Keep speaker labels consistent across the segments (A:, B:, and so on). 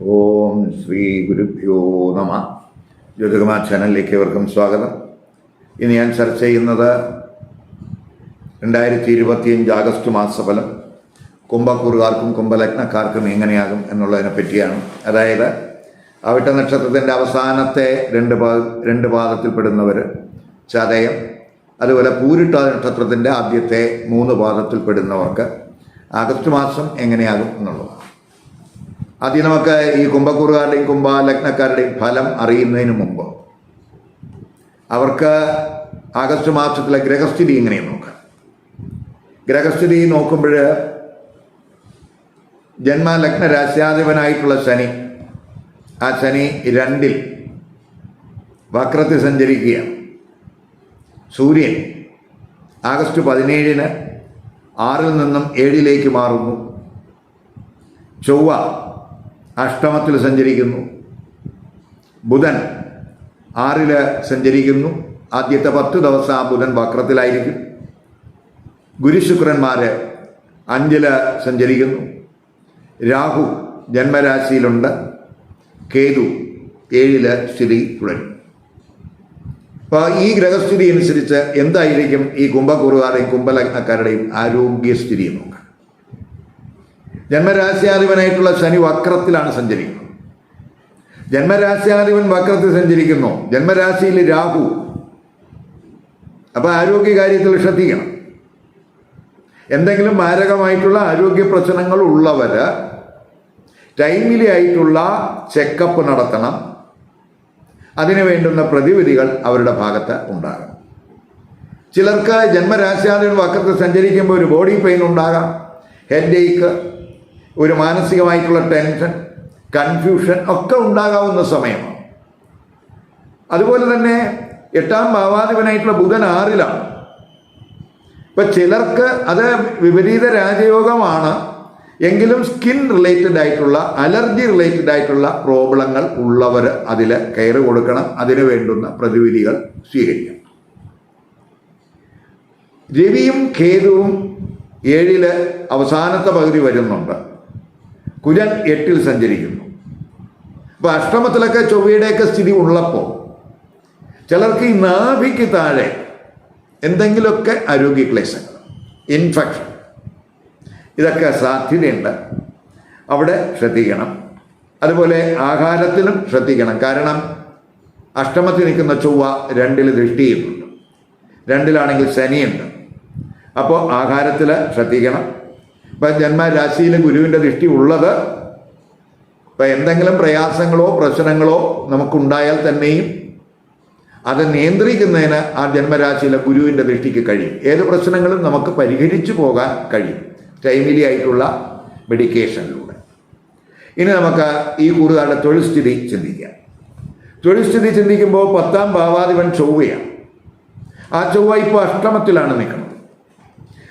A: ഓം ശ്രീ ഗുരുഭ്യോ നമ. ജ്യോതികുമാർ ചാനലിലേക്ക് ഏവർക്കും സ്വാഗതം. ഇന്ന് ഞാൻ ചർച്ച ചെയ്യുന്നത് രണ്ടായിരത്തി ഇരുപത്തിയഞ്ച് ആഗസ്റ്റ് മാസഫലം. കുംഭക്കൂറുകാർക്കും കുംഭലഗ്നക്കാർക്കും എങ്ങനെയാകും എന്നുള്ളതിനെ പറ്റിയാണ്. അതായത് അവിട്ട നക്ഷത്രത്തിന്റെ അവസാനത്തെ രണ്ട് പാ രണ്ട് പാദത്തിൽപ്പെടുന്നവർ ചതയം അതുപോലെ പൂരിട്ട നക്ഷത്രത്തിന്റെ ആദ്യത്തെ മൂന്ന് പാദത്തിൽപ്പെടുന്നവർക്ക് ആഗസ്റ്റ് മാസം എങ്ങനെയാകും എന്നുള്ളതാണ് ആദ്യം നമുക്ക് ഈ കുംഭക്കൂറുകാരുടെയും കുംഭലഗ്നക്കാരുടെയും ഫലം അറിയുന്നതിന് മുമ്പ് അവർക്ക് ആഗസ്റ്റ് മാസത്തിലെ ഗ്രഹസ്ഥിതി ഇങ്ങനെയും നോക്കാം ഗ്രഹസ്ഥിതി നോക്കുമ്പോൾ ജന്മലഗ്ന രാശ്യാധിപനായിട്ടുള്ള ശനി ആ ശനി രണ്ടിൽ വക്രത്തിൽ സഞ്ചരിക്കുകയാണ്. സൂര്യൻ ആഗസ്റ്റ് പതിനേഴിന് ആറിൽ നിന്നും ഏഴിലേക്ക് മാറുന്നു. ചൊവ്വ അഷ്ടമത്തിൽ സഞ്ചരിക്കുന്നു. ബുധൻ ആറിൽ സഞ്ചരിക്കുന്നു. ആദ്യത്തെ പത്ത് ദിവസം ആ ബുധൻ വക്രത്തിലായിരിക്കും. ഗുരുശുക്രന്മാർ അഞ്ചിൽ സഞ്ചരിക്കുന്നു. രാഹു ജന്മരാശിയിലുണ്ട്. കേതു ഏഴിൽ സ്ഥിതി തുടരും. അപ്പോൾ ഈ ഗ്രഹസ്ഥിതി അനുസരിച്ച് എന്തായിരിക്കും ഈ കുംഭക്കുറുകാരുടെയും കുംഭലഗ്നക്കാരുടെയും ആരോഗ്യസ്ഥിതി നോക്കാം. ജന്മരാശ്യാധിപനായിട്ടുള്ള ശനി വക്രത്തിലാണ് സഞ്ചരിക്കുന്നത്. ജന്മരാശ്യാധിപൻ വക്രത്തിൽ സഞ്ചരിക്കുന്നു. ജന്മരാശിയിൽ രാഹു. അപ്പോൾ ആരോഗ്യ കാര്യത്തിൽ ശ്രദ്ധിക്കണം. എന്തെങ്കിലും മാരകമായിട്ടുള്ള ആരോഗ്യ പ്രശ്നങ്ങൾ ഉള്ളവർ ടൈമിലി ആയിട്ടുള്ള ചെക്കപ്പ് നടത്തണം. അതിനു വേണ്ടുന്ന പ്രതിവിധികൾ അവരുടെ ഭാഗത്ത് ഉണ്ടാകണം. ചിലർക്ക് ജന്മരാശ്യാധിപൻ വക്രത്തിൽ സഞ്ചരിക്കുമ്പോൾ ഒരു ബോഡി പെയിൻ ഉണ്ടാകാം. ഹെഡ് ഏക്ക് ഒരു മാനസികമായിട്ടുള്ള ടെൻഷൻ കൺഫ്യൂഷൻ ഒക്കെ ഉണ്ടാകാവുന്ന സമയമാണ്. അതുപോലെ തന്നെ എട്ടാം ഭാവാധിപനായിട്ടുള്ള ബുധൻ ആറിലാണ്. ഇപ്പൊ ചിലർക്ക് അത് വിപരീത രാജയോഗമാണ്. എങ്കിലും സ്കിൻ റിലേറ്റഡ് ആയിട്ടുള്ള അലർജി റിലേറ്റഡ് ആയിട്ടുള്ള പ്രോബ്ലങ്ങൾ ഉള്ളവർ അതിൽ കയറി കൊടുക്കണം. അതിന് വേണ്ടുന്ന പ്രതിവിധികൾ സ്വീകരിക്കണം. രവിയും കേതുവും ഏഴിൽ അവസാനത്തെ പകുതി വരുന്നുണ്ട്. കുജൻ എട്ടിൽ സഞ്ചരിക്കുന്നു. അപ്പോൾ അഷ്ടമത്തിലൊക്കെ ചൊവ്വയുടെയൊക്കെ സ്ഥിതി ഉള്ളപ്പോൾ ചിലർക്ക് ഈ നാഭിക്ക് താഴെ എന്തെങ്കിലുമൊക്കെ ആരോഗ്യ ക്ലേശങ്ങൾ ഇൻഫെക്ഷൻ ഇതൊക്കെ സാധ്യതയുണ്ട്. അവിടെ ശ്രദ്ധിക്കണം. അതുപോലെ ആഹാരത്തിലും ശ്രദ്ധിക്കണം. കാരണം അഷ്ടമത്തിൽ നിൽക്കുന്ന ചൊവ്വ രണ്ടിൽ ദൃഷ്ടി ചെയ്യുന്നുണ്ട് രണ്ടിലാണെങ്കിൽ ശനിയുണ്ട്. അപ്പോൾ ആഹാരത്തിൽ ശ്രദ്ധിക്കണം. ഇപ്പം ജന്മരാശിയിൽ ഗുരുവിന്റെ ദൃഷ്ടി ഉള്ളത് ഇപ്പം എന്തെങ്കിലും പ്രയാസങ്ങളോ പ്രശ്നങ്ങളോ നമുക്കുണ്ടായാൽ തന്നെയും അത് നിയന്ത്രിക്കുന്നതിന് ആ ജന്മരാശിയിലെ ഗുരുവിന്റെ ദൃഷ്ടിക്ക് കഴിയും. ഏത് പ്രശ്നങ്ങളും നമുക്ക് പരിഹരിച്ചു പോകാൻ കഴിയും. ടൈമിലി ആയിട്ടുള്ള മെഡിക്കേഷനിലൂടെ ഇനി നമുക്ക് ഈ കൂടുതലുടെ തൊഴിൽ സ്ഥിതി ചിന്തിക്കാം. തൊഴിൽ സ്ഥിതി ചിന്തിക്കുമ്പോൾ പത്താം ഭാവാധിപൻ ചൊവ്വയാണ്. ആ ചൊവ്വ ഇപ്പോൾ അഷ്ടമത്തിലാണ് നിൽക്കുന്നത്.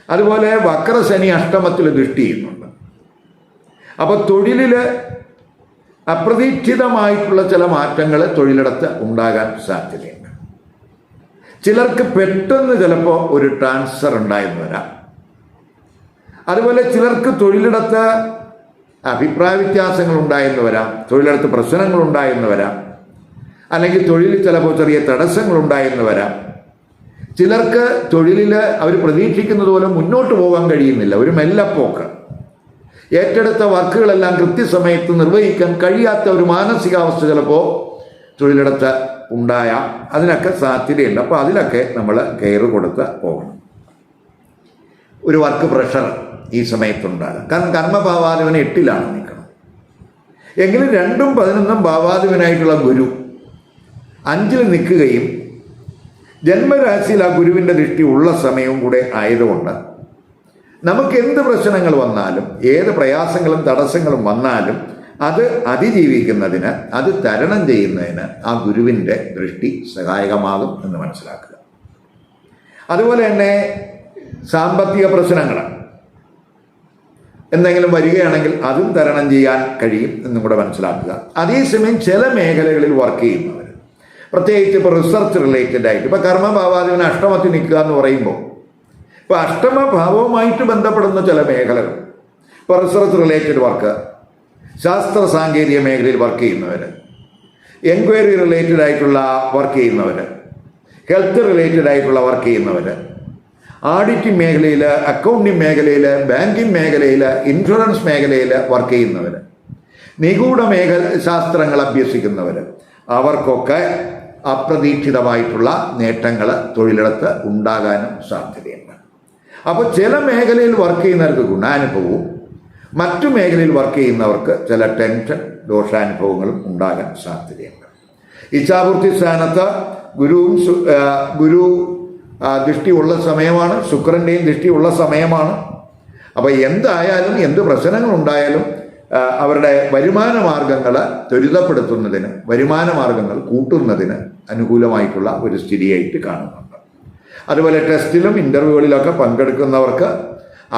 A: അതുപോലെ വക്രശനി അഷ്ടമത്തിൽ ദൃഷ്ടി ചെയ്യുന്നുണ്ട്. അപ്പോൾ തൊഴിലിൽ അപ്രതീക്ഷിതമായിട്ടുള്ള ചില മാറ്റങ്ങൾ തൊഴിലിടത്ത് ഉണ്ടാകാൻ സാധ്യതയുണ്ട്. ചിലർക്ക് പെട്ടെന്ന് ചിലപ്പോൾ ഒരു ട്രാൻസ്ഫർ ഉണ്ടായെന്ന് വരാം. അതുപോലെ ചിലർക്ക് തൊഴിലിടത്ത് അഭിപ്രായ വ്യത്യാസങ്ങൾ ഉണ്ടായെന്ന് വരാം. തൊഴിലിടത്ത് പ്രശ്നങ്ങൾ ഉണ്ടായെന്ന് വരാം. അല്ലെങ്കിൽ തൊഴിലിൽ ചിലപ്പോൾ ചെറിയ തടസ്സങ്ങൾ ഉണ്ടായെന്ന് വരാം. ചിലർക്ക് തൊഴിലിൽ അവർ പ്രതീക്ഷിക്കുന്നത് പോലെ മുന്നോട്ട് പോകാൻ കഴിയുന്നില്ല. ഒരു മെല്ലപ്പോക്ക്. ഏറ്റെടുത്ത വർക്കുകളെല്ലാം കൃത്യസമയത്ത് നിർവഹിക്കാൻ കഴിയാത്ത ഒരു മാനസികാവസ്ഥ ചിലപ്പോൾ തൊഴിലിടത്ത് ഉണ്ടായ അതിനൊക്കെ സാധ്യതയുണ്ട്. അപ്പോൾ അതിലൊക്കെ നമ്മൾ കെയർ കൊടുത്ത് പോകണം. ഒരു വർക്ക് പ്രഷർ ഈ സമയത്തുണ്ടാകാം. കാരണം കർമ്മഭാവാധിപൻ എട്ടിലാണ് നിൽക്കണം. എങ്കിലും രണ്ടും പതിനൊന്നും ഭാവാധിപനായിട്ടുള്ള ഗുരു അഞ്ചിൽ നിൽക്കുകയും ജന്മരാശിയിൽ ആ ഗുരുവിന്റെ ദൃഷ്ടി ഉള്ള സമയവും കൂടെ ആയതുകൊണ്ട് നമുക്ക് എന്ത് പ്രശ്നങ്ങൾ വന്നാലും ഏത് പ്രയാസങ്ങളും തടസ്സങ്ങളും വന്നാലും അത് അതിജീവിക്കുന്നതിന് അത് തരണം ചെയ്യുന്നതിന് ആ ഗുരുവിന്റെ ദൃഷ്ടി സഹായകമാകും എന്ന് മനസ്സിലാക്കുക. അതുപോലെ തന്നെ സാമ്പത്തിക പ്രശ്നങ്ങൾ. എന്തെങ്കിലും വരികയാണെങ്കിൽ അതും തരണം ചെയ്യാൻ കഴിയും എന്നും കൂടെ മനസ്സിലാക്കുക. അതേസമയം ചില മേഖലകളിൽ വർക്ക് ചെയ്യുന്നവർ. പ്രത്യേകിച്ച് ഇപ്പോൾ റിസർച്ച് റിലേറ്റഡ് ആയിട്ട്. ഇപ്പോൾ കർമ്മഭാവാദിവന് അഷ്ടമത്തിൽ നിൽക്കുക എന്ന് പറയുമ്പോൾ ഇപ്പോൾ അഷ്ടമഭാവവുമായിട്ട് ബന്ധപ്പെടുന്ന ചില മേഖലകൾ. ഇപ്പോൾ റിസർച്ച് റിലേറ്റഡ് വർക്ക് ശാസ്ത്ര സാങ്കേതിക മേഖലയിൽ വർക്ക് ചെയ്യുന്നവർ എൻക്വയറി റിലേറ്റഡ് ആയിട്ടുള്ള വർക്ക് ചെയ്യുന്നവർ ഹെൽത്ത് റിലേറ്റഡ് ആയിട്ടുള്ള വർക്ക് ചെയ്യുന്നവർ ആഡിറ്റിംഗ് മേഖലയിൽ അക്കൗണ്ടിംഗ് മേഖലയിൽ ബാങ്കിങ് മേഖലയിൽ ഇൻഷുറൻസ് മേഖലയിൽ വർക്ക് ചെയ്യുന്നവർ നിഗൂഢ മേഖല ശാസ്ത്രങ്ങൾ അഭ്യസിക്കുന്നവർ അവർക്കൊക്കെ അപ്രതീക്ഷിതമായിട്ടുള്ള നേട്ടങ്ങൾ തൊഴിലിടത്ത് ഉണ്ടാകാനും സാധ്യതയുണ്ട്. അപ്പോൾ ചില മേഖലയിൽ വർക്ക് ചെയ്യുന്നവർക്ക് ഗുണാനുഭവവും മറ്റു മേഖലയിൽ വർക്ക് ചെയ്യുന്നവർക്ക് ചില ടെൻഷൻ ദോഷാനുഭവങ്ങളും ഉണ്ടാകാൻ സാധ്യതയുണ്ട്. ഇച്ഛാപൂർത്തി സ്ഥാനത്ത് ഗുരുവും ഗുരു ദൃഷ്ടി ദൃഷ്ടിയുള്ള സമയമാണ് ശുക്രന്റെയും ദൃഷ്ടിയുള്ള സമയമാണ്. അപ്പോൾ എന്തായാലും എന്ത് പ്രശ്നങ്ങളുണ്ടായാലും അവരുടെ വരുമാന മാർഗങ്ങൾ ത്വരിതപ്പെടുത്തുന്നതിന് വരുമാന മാർഗങ്ങൾ കൂട്ടുന്നതിന് അനുകൂലമായിട്ടുള്ള ഒരു സ്ഥിതിയായിട്ട് കാണുന്നുണ്ട്. അതുപോലെ ടെസ്റ്റിലും ഇന്റർവ്യൂകളിലൊക്കെ പങ്കെടുക്കുന്നവർക്ക്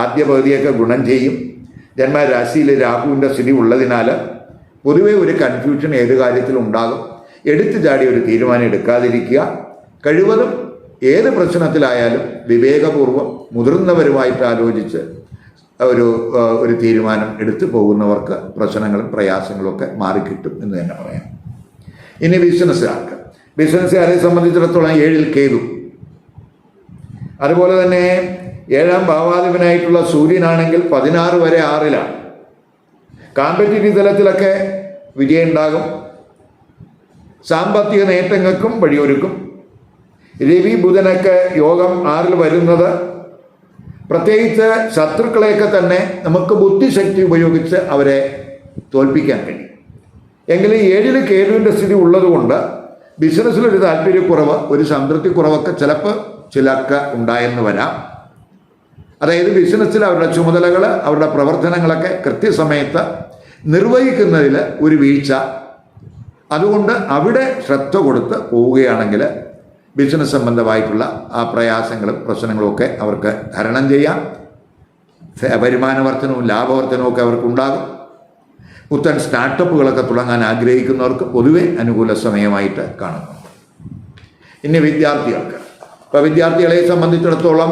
A: ആദ്യ പകുതിയൊക്കെ ഗുണം ചെയ്യും. ജന്മരാശിയിൽ രാഹുവിന്റെ സ്ഥിതി ഉള്ളതിനാൽ പൊതുവേ ഒരു കൺഫ്യൂഷൻ ഏത് കാര്യത്തിലും ഉണ്ടാകും എടുത്തു ചാടി ഒരു തീരുമാനം എടുക്കാതിരിക്കുക. കഴിവതും ഏത് പ്രശ്നത്തിലായാലും വിവേകപൂർവം മുതിർന്നവരുമായിട്ട് ആലോചിച്ച് ഒരു ഒരു തീരുമാനം എടുത്തു പോകുന്നവർക്ക് പ്രശ്നങ്ങളും പ്രയാസങ്ങളും ഒക്കെ മാറിക്കിട്ടും എന്ന് തന്നെ പറയാം. ഇനി ബിസിനസ്സുകാർക്ക്. ബിസിനസ്സുകാരെ സംബന്ധിച്ചിടത്തോളം ഏഴിൽ കേതു. അതുപോലെ തന്നെ ഏഴാം ഭാവാധിപനായിട്ടുള്ള സൂര്യനാണെങ്കിൽ പതിനാറ് വരെ ആറിലാണ്. കാമ്പറ്റീറ്റീവ് തലത്തിലൊക്കെ വിജയം ഉണ്ടാകും സാമ്പത്തിക നേട്ടങ്ങൾക്കും വഴിയൊരുക്കും. രവി ബുധനൊക്കെ യോഗം ആറിൽ വരുന്നത് പ്രത്യേകിച്ച് ശത്രുക്കളെയൊക്കെ തന്നെ നമുക്ക് ബുദ്ധിശക്തി ഉപയോഗിച്ച് അവരെ തോൽപ്പിക്കാൻ കഴിയും. എങ്കിലും ഏഴിൽ കേതുവിന്റെ സ്ഥിതി ഉള്ളതുകൊണ്ട് ബിസിനസ്സിലൊരു താല്പര്യക്കുറവ് ഒരു സംതൃപ്തി കുറവൊക്കെ ചിലപ്പോൾ ചിലർക്ക് ഉണ്ടായെന്ന് വരാം. അതായത് ബിസിനസ്സിൽ അവരുടെ ചുമതലകൾ അവരുടെ പ്രവർത്തനങ്ങളൊക്കെ കൃത്യസമയത്ത് നിർവഹിക്കുന്നതിൽ ഒരു വീഴ്ച. അതുകൊണ്ട് അവിടെ ശ്രദ്ധ കൊടുത്ത് പോവുകയാണെങ്കിൽ ബിസിനസ് സംബന്ധമായിട്ടുള്ള ആ പ്രയാസങ്ങളും പ്രശ്നങ്ങളും ഒക്കെ അവർക്ക് തരണം ചെയ്യാം. വരുമാനവർദ്ധനവും ലാഭവർദ്ധനവും ഒക്കെ അവർക്കുണ്ടാകും. പുത്തൻ സ്റ്റാർട്ടപ്പുകളൊക്കെ തുടങ്ങാൻ ആഗ്രഹിക്കുന്നവർക്ക് പൊതുവെ അനുകൂല സമയമായിട്ട് കാണുന്നു ഇനി വിദ്യാർത്ഥികൾക്ക്. ഇപ്പോൾ വിദ്യാർത്ഥികളെ സംബന്ധിച്ചിടത്തോളം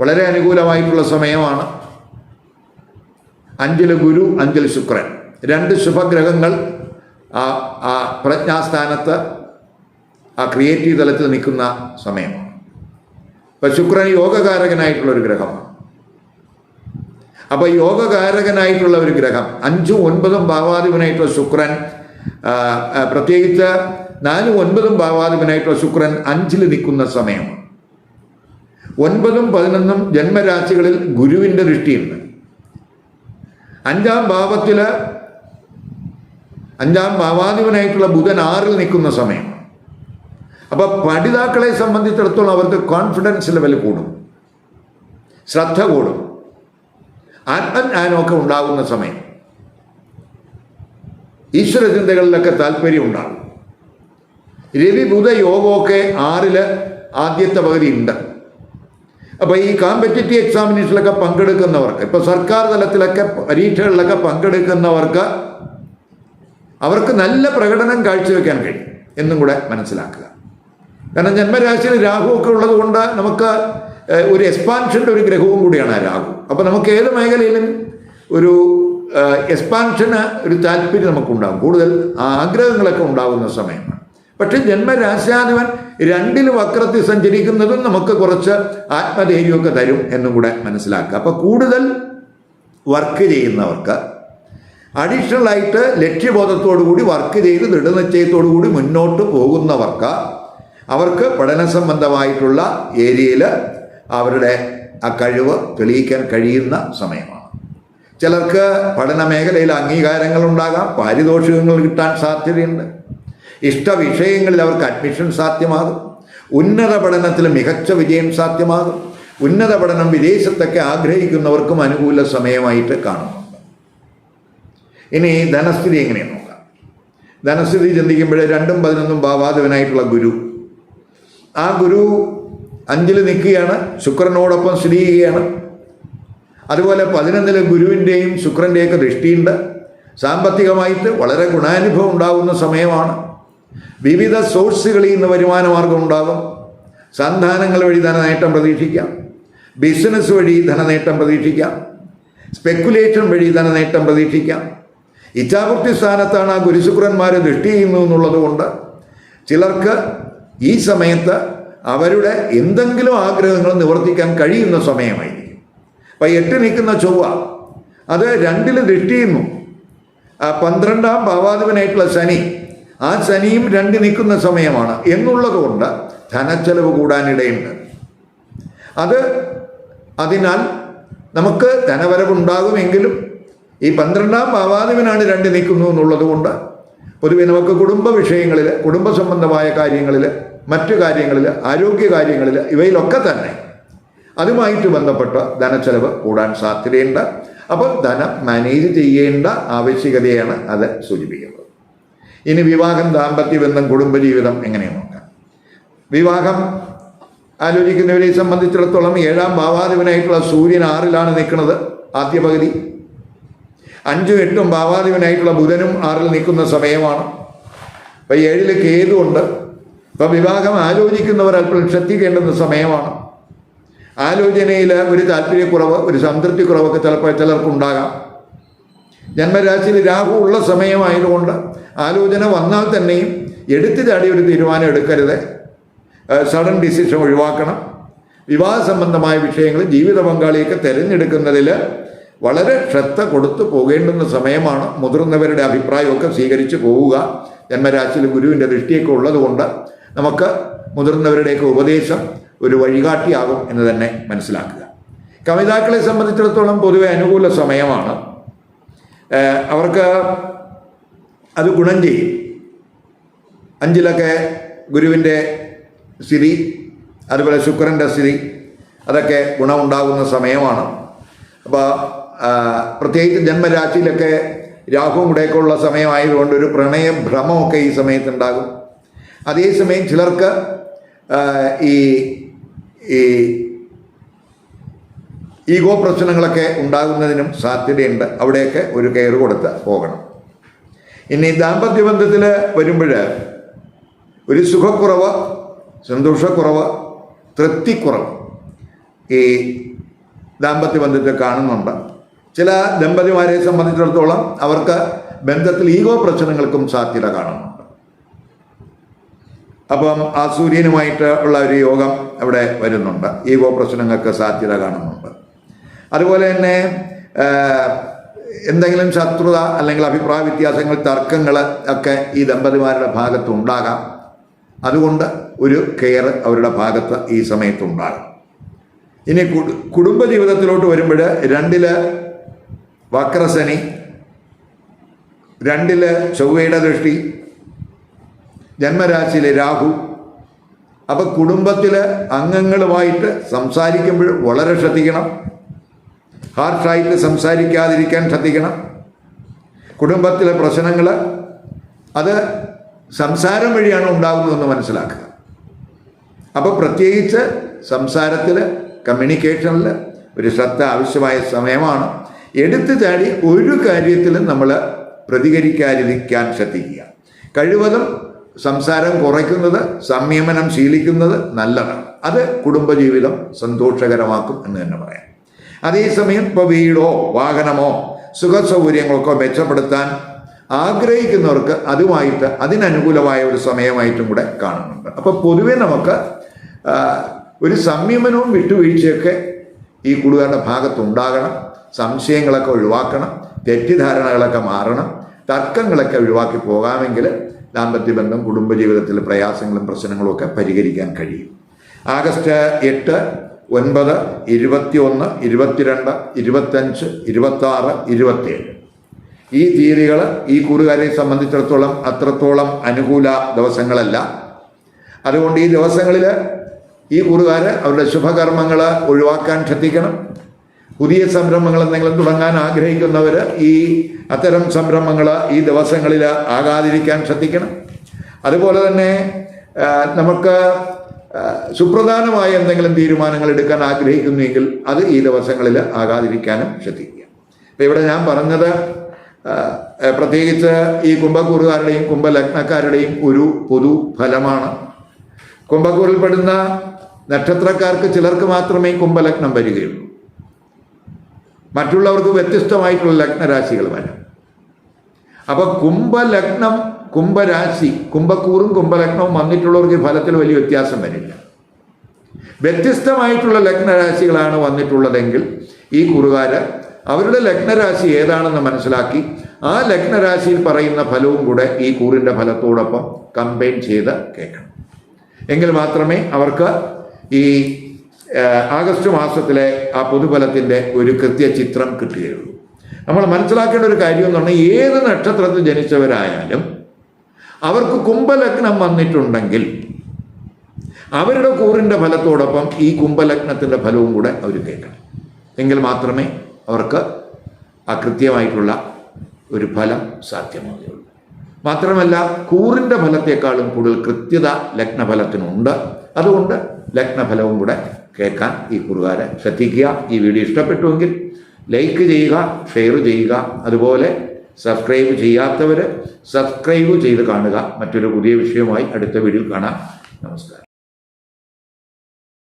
A: വളരെ അനുകൂലമായിട്ടുള്ള സമയമാണ്. അഞ്ചിൽ ഗുരു അഞ്ചിൽ ശുക്രൻ. രണ്ട് ശുഭഗ്രഹങ്ങൾ ആ പ്രജ്ഞാസ്ഥാനത്ത് ആ ക്രിയേറ്റീവ് തലത്തിൽ നിൽക്കുന്ന സമയം. അപ്പൊ ശുക്രൻ യോഗകാരകനായിട്ടുള്ള ഒരു ഗ്രഹം. അപ്പോൾ യോഗകാരകനായിട്ടുള്ള ഒരു ഗ്രഹം. അഞ്ചും ഒൻപതും ഭാവാധിപനായിട്ടുള്ള ശുക്രൻ പ്രത്യേകിച്ച് നാലും ഒൻപതും ഭാവാധിപനായിട്ടുള്ള ശുക്രൻ അഞ്ചിൽ നിൽക്കുന്ന സമയമാണ് ഒൻപതും പതിനൊന്നും ജന്മരാശികളിൽ ഗുരുവിന്റെ ദൃഷ്ടിയുണ്ട്. അഞ്ചാം ഭാവത്തിൽ അഞ്ചാം ഭാവാധിപനായിട്ടുള്ള ബുധൻ ആറിൽ നിൽക്കുന്ന സമയം. അപ്പോൾ പഠിതാക്കളെ സംബന്ധിച്ചിടത്തോളം അവർക്ക് കോൺഫിഡൻസ് ലെവൽ കൂടും. ശ്രദ്ധ കൂടും. ആത്മജ്ഞാനമൊക്കെ ഉണ്ടാകുന്ന സമയം. ഈശ്വര ചിന്തകളിലൊക്കെ താല്പര്യം ഉണ്ടാകും. രവി ബുധ യോഗമൊക്കെ ആറിൽ ആദ്യത്തെ പകുതി ഉണ്ട്. അപ്പോൾ ഈ കോമ്പറ്റേറ്റീവ് എക്സാമിനേഷനിലൊക്കെ പങ്കെടുക്കുന്നവർക്ക് ഇപ്പോൾ സർക്കാർ തലത്തിലൊക്കെ പരീക്ഷകളിലൊക്കെ പങ്കെടുക്കുന്നവർക്ക് അവർക്ക് നല്ല പ്രകടനം കാഴ്ചവെക്കാൻ കഴിയും എന്നും കൂടെ മനസ്സിലാക്കുക. കാരണം ജന്മരാശിയിൽ രാഹു ഒക്കെ ഉള്ളത് കൊണ്ട് നമുക്ക് ഒരു എക്സ്പാൻഷന്റെ ഒരു ഗ്രഹവും കൂടിയാണ് രാഹു. അപ്പോൾ നമുക്ക് ഏത് മേഖലയിലും ഒരു എക്സ്പാൻഷന് ഒരു താല്പര്യം നമുക്കുണ്ടാകും. കൂടുതൽ ആഗ്രഹങ്ങളൊക്കെ ഉണ്ടാകുന്ന സമയമാണ്. പക്ഷെ ജന്മരാശാധിപൻ രണ്ടിൽ വക്രത്തിൽ സഞ്ചരിക്കുന്നതും നമുക്ക് കുറച്ച് ആത്മധൈര്യമൊക്കെ തരും എന്നും കൂടെ മനസ്സിലാക്കുക. അപ്പോൾ കൂടുതൽ വർക്ക് ചെയ്യുന്നവർക്ക് അഡീഷണൽ ആയിട്ട് ലക്ഷ്യബോധത്തോടു കൂടി വർക്ക് ചെയ്ത് ദൃഢനിശ്ചയത്തോടു കൂടി മുന്നോട്ട് പോകുന്നവർക്ക് അവർക്ക് പഠന സംബന്ധമായിട്ടുള്ള ഏരിയയിൽ അവരുടെ ആ കഴിവ് തെളിയിക്കാൻ കഴിയുന്ന സമയമാണ്. ചിലർക്ക് പഠന മേഖലയിൽ അംഗീകാരങ്ങൾ ഉണ്ടാകാം പാരിതോഷികങ്ങൾ കിട്ടാൻ സാധ്യതയുണ്ട്. ഇഷ്ട വിഷയങ്ങളിൽ അവർക്ക് അഡ്മിഷൻ സാധ്യമാകും. ഉന്നത പഠനത്തിൽ മികച്ച വിജയം സാധ്യമാകും. ഉന്നത പഠനം വിദേശത്തൊക്കെ ആഗ്രഹിക്കുന്നവർക്കും അനുകൂല സമയമായിട്ട് കാണുന്നുണ്ട് ഇനി ധനസ്ഥിതി എങ്ങനെയാണ് നോക്കാം? ധനസ്ഥിതി ചിന്തിക്കുമ്പോൾ രണ്ടും പതിനൊന്നും ഭാവാധിപനായിട്ടുള്ള ഗുരു ആ ഗുരു അഞ്ചിൽ നിൽക്കുകയാണ് ശുക്രനോടൊപ്പം സ്ഥിതി ചെയ്യുകയാണ് അതുപോലെ പതിനൊന്നിലെ ഗുരുവിന്റെയും ശുക്രന്റെയൊക്കെ ദൃഷ്ടിയുണ്ട്. സാമ്പത്തികമായിട്ട് വളരെ ഗുണാനുഭവം ഉണ്ടാകുന്ന സമയമാണ്. വിവിധ സോഴ്സുകളിൽ നിന്ന് വരുമാന മാർഗം ഉണ്ടാകും. സന്താനങ്ങൾ വഴി ധനനേട്ടം പ്രതീക്ഷിക്കാം. ബിസിനസ് വഴി ധനനേട്ടം പ്രതീക്ഷിക്കാം. സ്പെക്കുലേഷൻ വഴി ധനനേട്ടം പ്രതീക്ഷിക്കാം. ഇച്ഛാപൂർത്തി സ്ഥാനത്താണ് ആ ഗുരുശുക്രന്മാരെ ദൃഷ്ടി ചെയ്യുന്നു എന്നുള്ളതുകൊണ്ട് ചിലർക്ക് ഈ സമയത്ത് അവരുടെ എന്തെങ്കിലും ആഗ്രഹങ്ങൾ നിവർത്തിക്കാൻ കഴിയുന്ന സമയമായിരിക്കും. അപ്പം എട്ട് നിൽക്കുന്ന ചൊവ്വ അത് രണ്ടിൽ ദൃഷ്ടിയുന്നു. പന്ത്രണ്ടാം ഭാവാധിപനായിട്ടുള്ള ശനി ആ ശനിയും രണ്ട് നിൽക്കുന്ന സമയമാണ് എന്നുള്ളതുകൊണ്ട് ധനച്ചെലവ് കൂടാനിടയുണ്ട്. അത് അതിനാൽ നമുക്ക് ധനവരവുണ്ടാകുമെങ്കിലും ഈ പന്ത്രണ്ടാം ഭാവാധിപനാണ് രണ്ട് നിൽക്കുന്നു എന്നുള്ളത് കൊണ്ട് പൊതുവെ നമുക്ക് കുടുംബ വിഷയങ്ങളിൽ കുടുംബ സംബന്ധമായ കാര്യങ്ങളിൽ മറ്റു കാര്യങ്ങളിൽ ആരോഗ്യ കാര്യങ്ങളിൽ ഇവയിലൊക്കെ തന്നെ അതുമായിട്ട് ബന്ധപ്പെട്ട ധനച്ചെലവ് കൂടാൻ സാധ്യതയുണ്ട്. അപ്പോൾ ധനം മാനേജ് ചെയ്യേണ്ട ആവശ്യകതയാണ് അത് സൂചിപ്പിക്കുന്നത്. ഇനി വിവാഹം ദാമ്പത്യ ബന്ധം കുടുംബജീവിതം എങ്ങനെയാണ് നോക്കാം? വിവാഹം ആലോചിക്കുന്നവരെ സംബന്ധിച്ചിടത്തോളം ഏഴാം ഭാവാധിപനായിട്ടുള്ള സൂര്യൻ ആറിലാണ് നിൽക്കുന്നത് ആദ്യ പകുതി. അഞ്ചും എട്ടും ഭാവാധിപനായിട്ടുള്ള ബുധനും ആറിൽ നിൽക്കുന്ന സമയമാണ്. അപ്പം ഏഴിൽ കേതുണ്ട് അപ്പം വിവാഹം ആലോചിക്കുന്നവർ അല്പം ശ്രദ്ധിക്കേണ്ടുന്ന സമയമാണ്. ആലോചനയിൽ ഒരു താല്പര്യക്കുറവ് ഒരു സംതൃപ്തി കുറവൊക്കെ ചിലപ്പോൾ ചിലർക്കുണ്ടാകാം. ജന്മരാശിയിൽ രാഹു ഉള്ള സമയമായതുകൊണ്ട് ആലോചന വന്നാൽ തന്നെയും എടുത്തു ചാടി ഒരു തീരുമാനം എടുക്കരുത്. സഡൻ ഡിസിഷൻ ഒഴിവാക്കണം. വിവാഹ സംബന്ധമായ വിഷയങ്ങൾ ജീവിത പങ്കാളിയൊക്കെ തിരഞ്ഞെടുക്കുന്നതിൽ വളരെ ശ്രദ്ധ കൊടുത്തു പോകേണ്ടുന്ന സമയമാണ് മുതിർന്നവരുടെ അഭിപ്രായമൊക്കെ സ്വീകരിച്ച് പോവുക. ജന്മരാശിയിൽ ഗുരുവിന്റെ ദൃഷ്ടിയൊക്കെ ഉള്ളതുകൊണ്ട് നമുക്ക് മുതിർന്നവരുടെയൊക്കെ ഉപദേശം ഒരു വഴികാട്ടിയാകും എന്ന് തന്നെ മനസ്സിലാക്കുക. കവിതാക്കളെ സംബന്ധിച്ചിടത്തോളം പൊതുവെ അനുകൂല സമയമാണ്. അവർക്ക് അത് ഗുണം ചെയ്യും. അഞ്ചിലൊക്കെ ഗുരുവിന്റെ സ്ഥിതി അതുപോലെ ശുക്രന്റെ സ്ഥിതി അതൊക്കെ ഗുണമുണ്ടാകുന്ന സമയമാണ്. അപ്പോൾ പ്രത്യേകിച്ച് ജന്മരാശിയിലൊക്കെ രാഹുവും കൂടെയൊക്കെ ഉള്ള സമയമായതുകൊണ്ട് ഒരു പ്രണയ ഭ്രമമൊക്കെ ഈ സമയത്തുണ്ടാകും. അതേസമയം ചിലർക്ക് ഈ ഈ ഈഗോ പ്രശ്നങ്ങളൊക്കെ ഉണ്ടാകുന്നതിനും സാധ്യതയുണ്ട്. അവിടെയൊക്കെ ഒരു കെയർ കൊടുത്ത് പോകണം. ഇനി ദാമ്പത്യ ബന്ധത്തിൽ വരുമ്പോൾ ഒരു സുഖക്കുറവ് സന്തോഷക്കുറവ് തൃപ്തിക്കുറവ് ഈ ദാമ്പത്യ ബന്ധത്തിൽ കാണുന്നുണ്ട്. ചില ദമ്പതിമാരെ സംബന്ധിച്ചിടത്തോളം അവർക്ക് ബന്ധത്തിൽ ഈഗോ പ്രശ്നങ്ങൾക്കും സാധ്യത കാണുന്നുണ്ട്. അപ്പം ആ സൂര്യനുമായിട്ട് ഉള്ള ഒരു യോഗം അവിടെ വരുന്നുണ്ട്. ഈഗോ പ്രശ്നങ്ങൾക്ക് സാധ്യത കാണുന്നുണ്ട്. അതുപോലെ തന്നെ എന്തെങ്കിലും ശത്രുത അല്ലെങ്കിൽ അഭിപ്രായ വ്യത്യാസങ്ങൾ തർക്കങ്ങൾ ഒക്കെ ഈ ദമ്പതിമാരുടെ ഭാഗത്ത് ഉണ്ടാകാം. അതുകൊണ്ട് ഒരു കെയർ അവരുടെ ഭാഗത്ത് ഈ സമയത്ത് ഉണ്ടാകും. ഇനി കുടുംബ ജീവിതത്തിലോട്ട് വരുമ്പോൾ രണ്ടിൽ വക്രശനി രണ്ടിൽ ചൊവ്വയുടെ ദൃഷ്ടി ജന്മരാശിയിലെ രാഹു അപ്പം കുടുംബത്തിലെ അംഗങ്ങളുമായിട്ട് സംസാരിക്കുമ്പോൾ വളരെ ശ്രദ്ധിക്കണം. ഹാർഷായിട്ട് സംസാരിക്കാതിരിക്കാൻ ശ്രദ്ധിക്കണം. കുടുംബത്തിലെ പ്രശ്നങ്ങൾ അത് സംസാരം വഴിയാണ് ഉണ്ടാകുന്നതെന്ന് മനസ്സിലാക്കുക. അപ്പോൾ പ്രത്യേകിച്ച് സംസാരത്തിൽ കമ്മ്യൂണിക്കേഷനിൽ ഒരു ശ്രദ്ധ ആവശ്യമായ സമയമാണ്. എടുത്തു ചാടി ഒരു കാര്യത്തിലും നമ്മൾ പ്രതികരിക്കാതിരിക്കാൻ ശ്രദ്ധിക്കുക. കഴിവതും സംസാരം കുറയ്ക്കുന്നത് സംയമനം ശീലിക്കുന്നത് നല്ലതാണ്. അത് കുടുംബജീവിതം സന്തോഷകരമാക്കും എന്ന് തന്നെ പറയാം. അതേസമയം ഇപ്പോൾ വീടോ വാഹനമോ സുഖ സൗകര്യങ്ങൾക്കോ മെച്ചപ്പെടുത്താൻ ആഗ്രഹിക്കുന്നവർക്ക് അതുമായിട്ട് അതിനനുകൂലമായ ഒരു സമയമായിട്ടും കൂടെ കാണുന്നുണ്ട്. അപ്പോൾ പൊതുവെ നമുക്ക് ഒരു സംയമനവും വിട്ടുവീഴ്ചയൊക്കെ ഈ കൂടുകാരുടെ ഭാഗത്തുണ്ടാകണം. സംശയങ്ങളൊക്കെ ഒഴിവാക്കണം തെറ്റിദ്ധാരണകളൊക്കെ മാറണം തർക്കങ്ങളൊക്കെ ഒഴിവാക്കി പോകാമെങ്കിൽ ദാമ്പത്യ ബന്ധം കുടുംബജീവിതത്തിലെ പ്രയാസങ്ങളും പ്രശ്നങ്ങളും ഒക്കെ പരിഹരിക്കാൻ കഴിയും. ആഗസ്റ്റ് എട്ട് ഒൻപത് ഇരുപത്തിയൊന്ന് ഇരുപത്തിരണ്ട് ഇരുപത്തഞ്ച് ഇരുപത്താറ് ഇരുപത്തിയേഴ്. ഈ തീയതികൾ ഈ കൂറുകാരെ സംബന്ധിച്ചിടത്തോളം അത്രത്തോളം അനുകൂല ദിവസങ്ങളല്ല. അതുകൊണ്ട് ഈ ദിവസങ്ങളിൽ ഈ കൂറുകാർ അവരുടെ ശുഭകർമ്മങ്ങൾ ഒഴിവാക്കാൻ ശ്രദ്ധിക്കണം. പുതിയ സംരംഭങ്ങൾ എന്തെങ്കിലും തുടങ്ങാൻ ആഗ്രഹിക്കുന്നവർ ഈ അത്തരം സംരംഭങ്ങൾ ഈ ദിവസങ്ങളിൽ ആകാതിരിക്കാൻ ശ്രദ്ധിക്കണം. അതുപോലെ തന്നെ നമുക്ക് സുപ്രധാനമായ എന്തെങ്കിലും തീരുമാനങ്ങൾ എടുക്കാൻ ആഗ്രഹിക്കുന്നുവെങ്കിൽ അത് ഈ ദിവസങ്ങളിൽ ആകാതിരിക്കാനും ശ്രദ്ധിക്കുക. അപ്പം ഇവിടെ ഞാൻ പറഞ്ഞത് പ്രത്യേകിച്ച് ഈ കുംഭക്കൂറുകാരുടെയും കുംഭലഗ്നക്കാരുടെയും ഒരു പൊതു ഫലമാണ്. കുംഭക്കൂറിൽപ്പെടുന്ന നക്ഷത്രക്കാർക്ക് ചിലർക്ക് മാത്രമേ കുംഭലഗ്നം വരികയുള്ളൂ. മറ്റുള്ളവർക്ക് വ്യത്യസ്തമായിട്ടുള്ള ലഗ്നരാശികൾ വരാം. അപ്പൊ കുംഭലഗ്നം കുംഭരാശി കുംഭക്കൂറും കുംഭലഗ്നവും വന്നിട്ടുള്ളവർക്ക് ഫലത്തിൽ വലിയ വ്യത്യാസം വരില്ല. വ്യത്യസ്തമായിട്ടുള്ള ലഗ്നരാശികളാണ് വന്നിട്ടുള്ളതെങ്കിൽ ഈ കുറുകാര് അവരുടെ ലഗ്നരാശി ഏതാണെന്ന് മനസ്സിലാക്കി ആ ലഗ്നരാശിയിൽ പറയുന്ന ഫലവും കൂടെ ഈ കൂറിന്റെ ഫലത്തോടൊപ്പം കമ്പൈൻ ചെയ്ത് കേൾക്കണം. എങ്കിൽ മാത്രമേ അവർക്ക് ഈ ആഗസ്റ്റ് മാസത്തിലെ ആ പൊതുഫലത്തിന്റെ ഒരു കൃത്യ ചിത്രം കിട്ടുകയുള്ളൂ നമ്മൾ മനസ്സിലാക്കേണ്ട ഒരു കാര്യം എന്ന് പറഞ്ഞാൽ ഏത് നക്ഷത്രത്തിൽ ജനിച്ചവരായാലും അവർക്ക് കുംഭലഗ്നം വന്നിട്ടുണ്ടെങ്കിൽ അവരുടെ കൂറിന്റെ ഫലത്തോടൊപ്പം ഈ കുംഭലഗ്നത്തിന്റെ ഫലവും കൂടെ അവർ കേൾക്കണം. എങ്കിൽ മാത്രമേ അവർക്ക് ആ കൃത്യമായിട്ടുള്ള ഒരു ഫലം സാധ്യമാകുകയുള്ളൂ മാത്രമല്ല കൂറിന്റെ ഫലത്തെക്കാളും കൂടുതൽ കൃത്യത ലഗ്നഫലത്തിനുണ്ട്. അതുകൊണ്ട് ലഗ്നഫലവും കൂടെ കേൾക്കാൻ ഈ കുറുകാരെ. ശ്രദ്ധിക്കുക ഈ വീഡിയോ ഇഷ്ടപ്പെട്ടുവെങ്കിൽ ലൈക്ക് ചെയ്യുക ഷെയർ ചെയ്യുക. അതുപോലെ സബ്സ്ക്രൈബ് ചെയ്യാത്തവർ സബ്സ്ക്രൈബ് ചെയ്ത് കാണുക. മറ്റൊരു പുതിയ വിഷയവുമായി അടുത്ത വീഡിയോയിൽ കാണാം. നമസ്കാരം.